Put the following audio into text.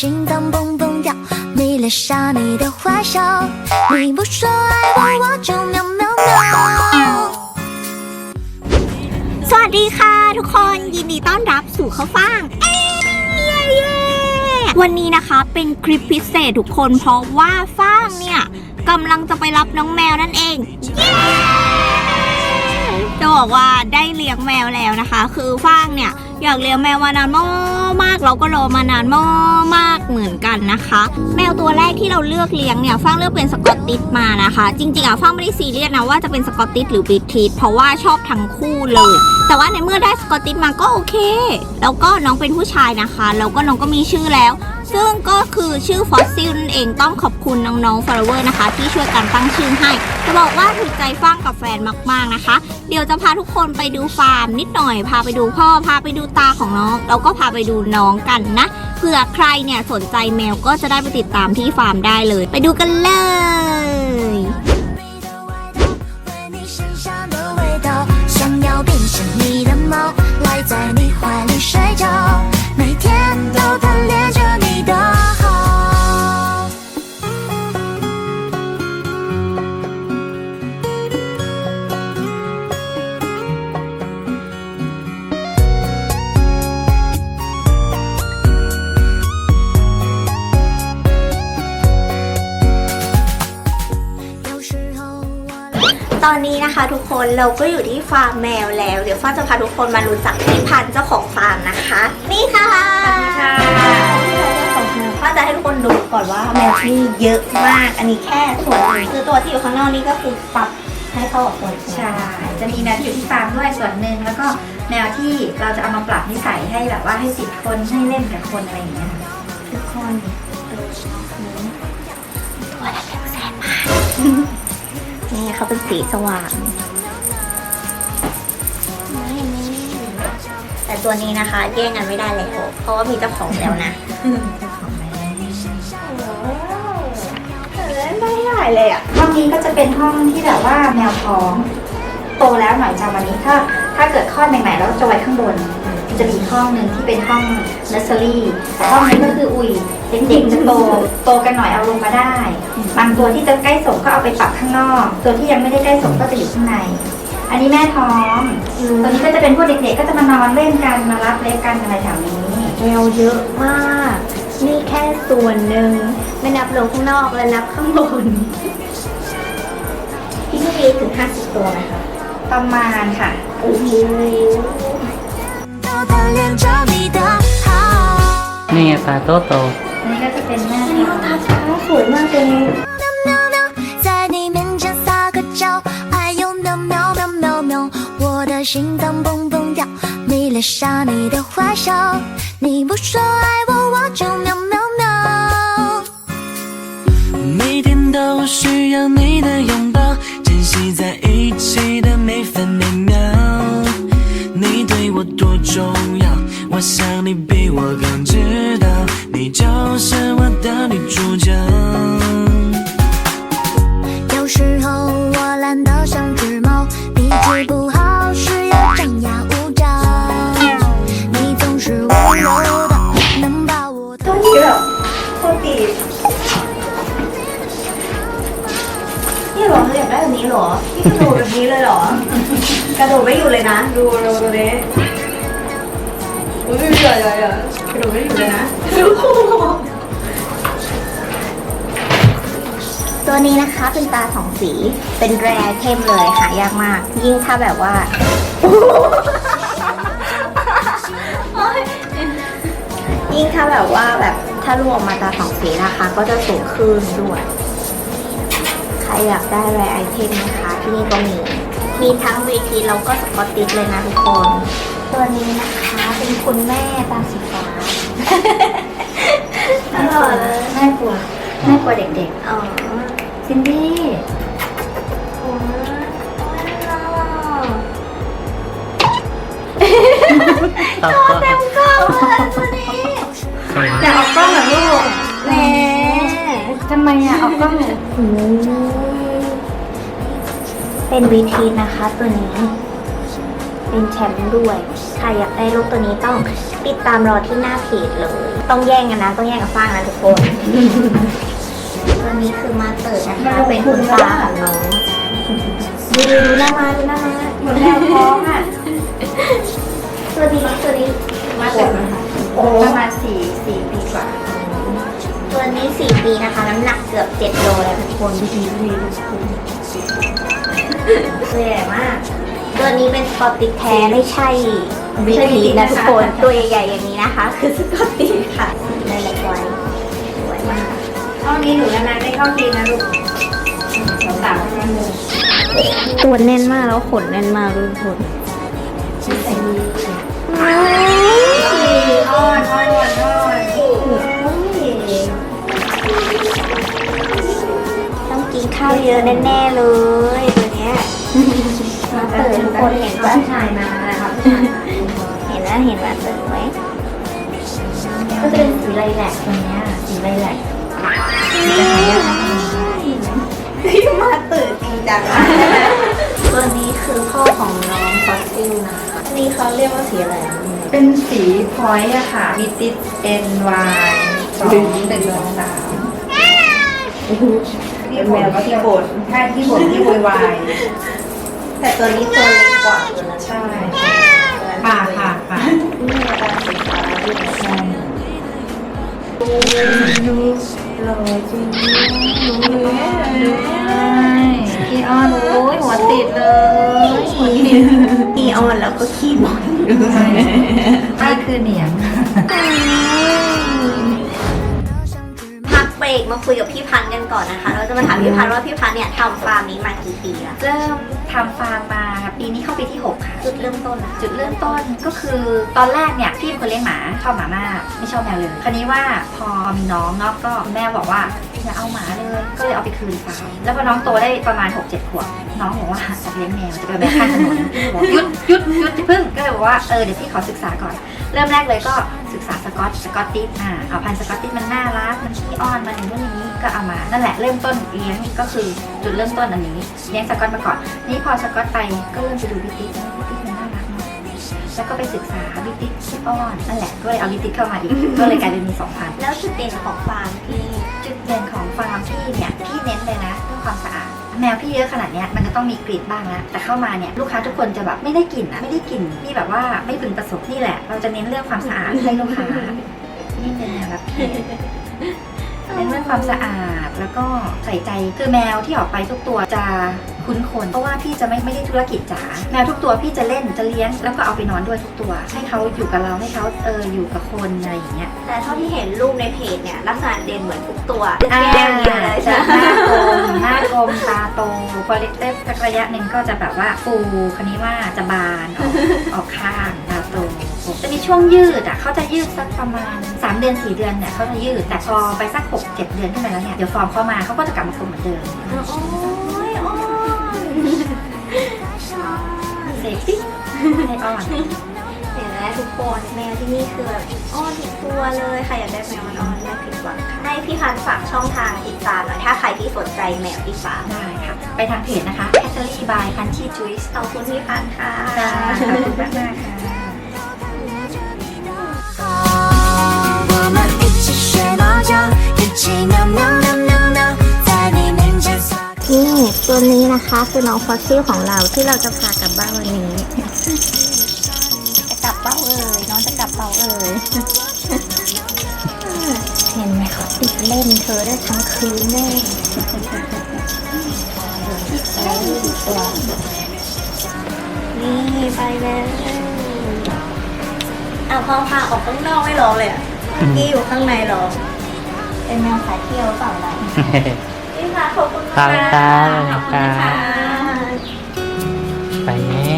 心脏蹦蹦跳，迷恋上你的坏笑。你不说爱我，我就喵喵喵。 สวัสดีค่ะทุกคนยินดีต้อนรับสู่ข้าวฟ่างเอ้ยเย้เย้วันนี้นะคะเป็นคลิปพิเศษทุกคนเพราะว่าฟ่างเนี่ยกำลังจะไปรับน้องแมวนั่นเองเย้จะ บอกว่าได้เลี้ยงแมวแล้วนะคะ คือฟางเนี่ยอยากเลี้ยงแมวมานานมากๆเราก็รอมานานมากๆเหมือนกันนะคะ แมวตัวแรกที่เราเลือกเลี้ยงเนี่ยฟางเลือกเป็นสกอตติชมานะคะ จริงๆอะฟางไม่ได้ซีเรียสนะว่าจะเป็นสกอตติชหรือบิททิชเพราะว่าชอบทั้งคู่เลย แต่ว่าในเมื่อได้สกอตติชมาก็โอเค แล้วก็น้องเป็นผู้ชายนะคะแล้วก็น้องก็มีชื่อแล้ว ซึ่งก็คือชื่อฟอสซิลนั่นเองต้องขอบคุณน้องๆ f o l l o w e r นะคะ ที่ช่วยกันตั้งชื่อให้ จะบอกว่าถูกใจฟ้างกับแฟนมากๆนะคะ เดี๋ยวจะพาทุกคนไปดูฟาร์มนิดหน่อย พาไปดูพ่อ พาไปดูตาของน้อง แล้วก็พาไปดูน้องกันนะ เผื่อใครเนี่ยสนใจแมวก็จะได้ไปติดตามที่ฟาร์มได้เลย ไปดูกันเลย 你的外套，闻你身上的味道，想要变成你的猫，赖在你怀里睡觉，每天都贪恋着 ตอนนี้นะคะ ทุกคนเราก็อยู่ที่ฟาร์มแมวแล้ว เดี๋ยวฟ้าจะพาทุกคนมารู้จักพี่พันธุ์เจ้าของฟาร์มนะคะ นี่ค่ะค่ะฟ้าจะให้ทุกคนดูก่อนว่าแมวที่นี่เยอะมาก อันนี้แค่ส่วนหนึ่งคือตัวที่อยู่ข้างนอกนี่ก็คือปรับให้เข้ากับคนใช่ จะมีแมวที่อยู่ที่ฟาร์มด้วยส่วนหนึ่งแล้วก็แมวที่เราจะเอามาปรับนิสัยให้แบบว่าให้ติดคนให้เล่นกับคนอะไรอย่างเงี้ยค่ะทุกคนว่าแต่แสบมาก นี่เขาเป็นสีสว่าง แต่ตัวนี้นะคะแย่งกันไม่ได้แล้วเพราะว่ามีเจ้าของแล้วนะไม่ได้เลยอะห้องนี้ก็จะเป็นห้องที่แบบว่าแมวท้อง โตแล้วหน่อยจำวันนี้ถ้าถ้าเกิดคลอดใหม่ๆแล้วจะไว้ข้างบน จะมีอีกห้องหนึ่งที่เป็นห้องเนสเซอรี่ห้องนี้ก็คืออุ้ย เป็นเด็กจะโตโตกันหน่อยเอาลงมาได้ บางตัวที่จะใกล้ศพก็เอาไปปักข้างนอก ตัวที่ยังไม่ได้ใกล้ศพก็จะอยู่ข้างใน อันนี้แม่ท้องตัวนี้ก็จะเป็นพวกเด็กๆก็จะมานอนเล่นกันมารับเล็บกันอะไรแถวนี้แมวเยอะมาก นี่แค่ส่วนหนึ่งไม่นับลงข้างนอกและนับข้างบนพี่ไม่ีถึงห้าสิบตัวไหมคะประมาณค่ะโอ้โหเนี่ยตาโตโต 在你面前撒个娇，还有喵喵喵喵喵，我的心脏蹦蹦跳，迷恋上你的坏笑。你不说爱我，我就喵喵喵。每天都需要你的拥抱，珍惜在一起的每分每秒。你对我多重要，我想你比我更知道你就是我的女主角。有时候我懒得像只猫脾气不好时又张牙舞爪你总是温柔的能把我的心融化你你你 อุ้ยไม่อยู่เลยนะดูดูดูนี้อุ้ยเดี๋ยเดี๋ยวเดี๋ยวกระโดดไม่อยู่เลยนะตัวนี้นะคะเป็นตาสองสี เป็นแรร์เทมเลยหายากมาก ยิ่งถ้าแบบว่า ยิ่งถ้าแบบว่าแบบถ้ารวมมาตาสองสีนะคะ ก็จะสูงขึ้นด้วย ใครอยากได้แรร์ไอเทมนะคะ ที่นี่ก็มี มีทั้งวีทีแล้วก็สกอตติชเลยนะทุกคน ตัวนี้นะคะ เป็นคุณแม่ตาสีฟ้าตลอดเลยแม่กลัวแม่กลัวเด็กอ๋อๆซินดี้โอ้ยน่ารักตอบก็เต็มกล้องเลยตัวนี้อยากออกกล้องเหรอลูกแหมทำไมอะออกกล้องเหรอเป็นวีทีนะคะตัวนี้ เป็นแชมป์ด้วยใครอยากได้ลูกตัวนี้ต้องติดตามรอที่หน้าเพจเลย ต้องแย่งกันนะ ต้องแย่งกับฟางนะทุกคน ตัวนี้คือมาเติร์ดนะคะเป็นคุณตาของน้องดูดูดูหน้ามาดูหน้ามาเหมือนแมวท้องอะตัวนี้ตัวนี้มาเกิดประมาณสี่สี่ปีกว่าตัวนี้สี่ปีนะคะ น้ำหนักเกือบเจ็ดโลแล้วทุกคนดูดีดูดีดูตัวใหญ่มาก ตัวนี้เป็นสกอตติชแท้ไม่ใช่ไม่ใช่บีทนะทุกคนตัวใหญ่ๆอย่างนี้นะคะ คือสกอตติชค่ะได้เล็กไว้สวยมากห้องนี้หนูนานๆได้เข้าทีนะลูกสาวๆทั้งนั้นเลยตัวแน่นมากแล้วขนแน่นมากทุกคนอ้อนอ้อนอ้อนอ้อนต้องกินข้าวเยอะแน่ๆเลยตัวเนี้ยมาเติร์ทุก คนเห็นปะผู้ชายมานะครับเห็นแล้วเห็นว่าเติร์ไหมก็จะเป็นสีไลแลกตัวเนี้ยสีไลแลกมาตื่นจริงจังตัวนี้คือพ่อของน้องฟอสซิลนะคะนี่เขาเรียกว่าสีอะไรอะเป็นสีพอยต์อะค่ะมีติด N Y สองหนึ่งสองสามที่แมวก็ที่บ่นใช่ที่บ่นที่โวยวายแต่ตัวนี้ตัวเล็ก กว่าตัวนั้นใช่ค่ะค่ะค่ะนี่ตาสีฟ้าด้วยใช่พี่อ้อนโอ้ยหัวติดเลยหัวติดขี้อ่อนแล้วก็ขี้บ่นนี่คือเหนียง รกมาคุยกับพี่พันธ์กันก่อนนะคะ เราจะมาถามพี่พันธ์ว่าพี่พันธ์เนี่ยทำฟาร์มนี้มากี่ปีแล้วเริ่มทำฟาร์มมาปีนี้เข้าปีที่ 6 ค่ะ จุดเริ่มต้นอะจุดเริ่มต้นก็คือตอนแรกเนี่ยพี่เป็นคนเลี้ยงหมาชอบหมามากไม่ชอบแมวเลยคราวนี้ว่าพอมีน้องเนาะก็แม่บอกว่าอย่าเอาหมาเลย ก็เลยเอาไปคืนฟาร์มแล้วพอน้องโตได้ประมาณ 6-7 ขวบ น้องบอกว่าจะเลี้ยงแมวจะไปแมวข้างถนนพี่บอกหยุดหยุดหยุดอย่าพึ่งก็เลยบอกว่าเออเดี๋ยวพี่ขอศึกษาก่อน เริ่มแรกเลยก็ศึกษาสกอตสกอตติสอ่าเอาพันธุ์สกอตติสมันน่ารักมันขี้อ้อนมันอย่างนู้นอย่างนี้ก็เอามานั่นแหละเริ่มต้นเลี้ยงก็คือจุดเริ่มต้นอันนี้เลี้ยงสกอตมาก่อนนี่พอสกอตไปก็เริ่มไปดูบิติสแล้วบิติสมันน่ารักเนาะแล้วก็ไปศึกษาบิติสขี้อ้อนนั่นแหละก็เลยเอาบิติสเข้ามาอีกก็เลยกลายเป็นมีสองพันธุ์แล้วจุดเด่นของฟาร์มพี่จุดเด่นของฟาร์มพี่เนี่ยพี่เน้นเลยนะเรื่องความสะอาด แมวพี่เยอะขนาดเนี้ยมันจะต้องมีกลิ่นบ้างแล้วแต่เข้ามาเนี่ยลูกค้าทุกคนจะแบบไม่ได้กลิ่นอะไม่ได้กลิ่นที่แบบว่าไม่พึงประสงค์นี่แหละ เราจะเน้นเรื่องความสะอาดให้ลูกค้านี่เป็นแนวรับผิดเน้นเรื่องความสะอาดแล้วก็ใส่ใจคือแมวที่ออกไปทุกตัวจะ คุ้นคนเพราะว่าพี่จะไม่ไม่ได้ธุรกิจจ๋าแมวทุกตัวพี่จะเล่นจะเลี้ยง แล้วก็เอาไปนอนด้วยทุกตัว ให้เขาอยู่กับเราให้เขาเอออยู่กับคนอะไรอย่างเงี้ยแต่เท่าที่เห็นรูปในเพจเนี่ยลักษณะเด่นเหมือนทุกตัวอ่าแก้มเยอะเลยจะใช่หไหมน้ากลมหน้ากลมตาโตพอเล็กได้สักระยะหนึ่งก็จะแบบว่าฟูคันนี้ว่าจะบานออกออกข้างตาโตจะมีช่วงยืดอะเขาจะยืดสักประมาณ 3 เดือน 4 เดือนเนี่ยเขาจะยืดแต่พอไปสัก6 7 เดือนขึ้นไปแล้วเนี่ยเดี๋ยวฟอร์มเข้ามาเขาก็จะกลับมาฟูเหมือนเดิมโอ้ยอ้อน เด็กสิให้ประวัติเห็นไหมทุกคนแมวที่นี่คือแบบอ้อนติดตัวเลยใครอยากได้แมวนอ้อนไม่ผิดหวังค่ะให้พี่พันฝากช่องทางติดตามหน่อยถ้าใครที่สนใจแมวติดตามได้ค่ะ ไปทางเพจนะคะ c a t t e r y by Country Juice ขอบคุณพี่พันค่ะขอบคุณมากมากค่ะ 지나면 ตัวนี้นะคะคือน้องฟอสซิลของเราที่เราจะพากลับบ้านวันนี้จะกลับเป้าเอ่ยน้องจะกลับเป้าเอ่ยเห็นไหมเขาติดเล่นเธอได้ทั้งคืนแน่ตัวนี่ไปแล้วอ้าวพอพาออกข้างนอกไม่ร้องเลยอะเมื่อกี้อยู่ข้างในร้องเป็นแมวสายเที่ยวหรือเปล่าล่ะพี่พา ขอบคุณค่ะขอบคุณค่ะ ไปแม่